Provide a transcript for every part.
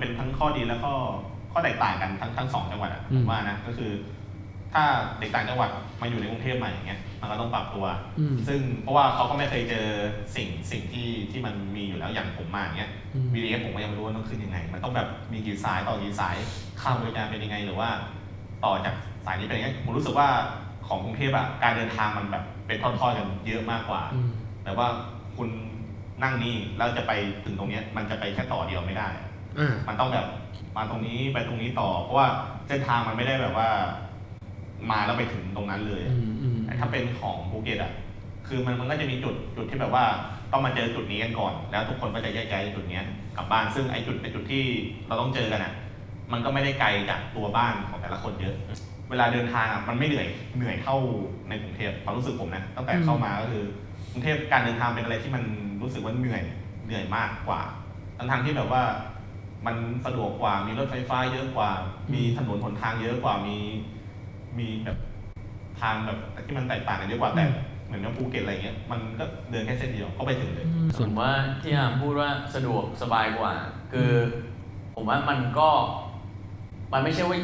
เป็นทั้งข้อดีแล้วก็ข้อแตกต่างกันทั้งทั้งสองจังหวัดอะอืผมมว่านะก็คือ ถ้าเด็กต่างจังหวัดมาอยู่ในกรุงเทพใหม่อย่างเงี้ยมันก็ต้องปรับตัว อืม ซึ่งเพราะว่าเขาก็ไม่เคยเจอสิ่งสิ่งที่ที่มันมีอยู่แล้วอย่างผมมาอย่างเงี้ยอืม BTS ผมก็ยังไม่รู้ว่าต้องขึ้นยังไง มันต้องแบบมีกี่สายต่อกี่สายค่าบริการเป็นยังไงหรือว่า ต่อจากสายนี้เป็นยังไงผมรู้สึกว่าของกรุงเทพอะการเดินทางมันแบบเป็นทอดๆกันเยอะมากกว่า อืม แต่ว่าคุณนั่งนี่แล้วจะไปถึงตรงเนี้ยมันจะไปแค่ต่อเดียวไม่ได้อ่ามันต้องแบบมาตรงนี้ไปตรงนี้ต่อ เพราะว่าเส้นทางมันไม่ได้แบบว่า มาแล้วไปถึงตรงนั้นเลย อืมอืมแต่ถ้าเป็นของภูเก็ตอะ คือมันมันก็จะมีจุดจุดที่แบบว่าต้องมาเจอจุดนี้กันก่อน แล้วทุกคนก็จะแยกย้ายจุดเนี้ยกลับบ้าน ซึ่งไอ้จุดไอ้จุดที่เราต้องเจอกันอะ มันก็ไม่ได้ไกลจากตัวบ้านของแต่ละคนเยอะ เวลาเดินทางอะมันไม่เหนื่อยเหนื่อยเท่าในกรุงเทพความรู้สึกผมนะตั้งแต่เข้ามาก็คือกรุงเทพการเดินทางเป็นอะไรที่มันรู้สึกว่าเหนื่อยเหนื่อยมากกว่าทั้งทางๆที่แบบว่า มันสะดวกกว่ามีรถไฟฟ้าเยอะกว่า มีถนนหนทางเยอะกว่ามี มีแบบทางแบบที่มันแตกต่างกันเยอะกว่าแต่เหมือนกับภูเก็ตอะไรเงี้ยมันก็เดินแค่เส้นเดียวก็ไปถึงเลยอืมผมว่าที่อามพูดว่าสะดวกสบายกว่า คือผมว่ามันก็มันไม่ใช่ว่า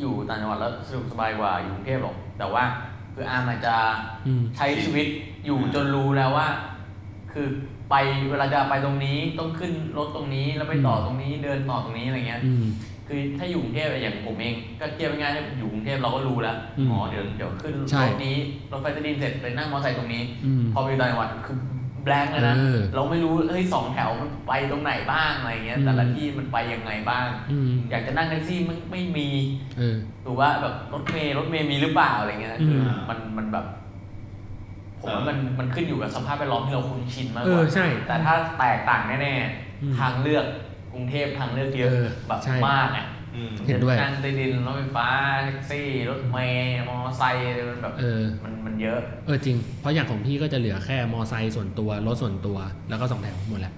อยู่ต่างจังหวัดแล้วสะดวกสบายกว่าอยู่กรุงเทพหรอกแต่ว่าคืออามอาจจะอืมใช้ชีวิตอยู่จนรู้แล้วว่า คือไปเวลาจะไปตรงนี้ต้องขึ้นรถตรงนี้แล้วไปต่อตรงนี้เดินต่อตรงนี้อะไรเงี้ย อืม คือถ้าอยู่กรุงเทพอะอย่างผมเอง ก็เทียบง่ายๆถ้าอยู่กรุงเทพเราก็รู้แล้วอืมอ๋อเดี๋ยวเดี๋ยวขึ้นใช่รถนี้รถไฟใต้ดินเสร็จไปนั่งมอเตอร์ไซค์ตรงนี้ อืมพอไปอยู่ต่างจังหวัดคือแบงค์เลยนะเออเราไม่รู้เฮ้ยสองแถวมันไปตรงไหนบ้างอะไรเงี้ยอืม แต่ละที่มันไปยังไงบ้าง อืมอยากจะนั่งแท็กซี่มันไม่มีเออ หรือว่าแบบรถเมล์รถเมล์มีหรือเปล่าอะไรเงี้ยคืออมมันมันแบบ ผมว่าเออมันมันขึ้นอยู่กับสภาพแวดล้อมที่เราคุ้นชินมากเอกว่าอใช่ แต่ถ้าแตกต่างแน่อืมๆทางเลือกกรุงเทพทางเลือกเยอะเออแบบใช่ มากอะอืม เห็นด้วยนั่งใต้ดินรถไฟฟ้าแท็กซี่รถเมล์มอเตอร์ไซค์อะไรมันแบบเออ มันมันเยอะ เออจริง เพราะอย่างของพี่ก็จะเหลือแค่มอไซค์ส่วนตัว รถส่วนตัว แล้วก็สองแถวหมดแหละ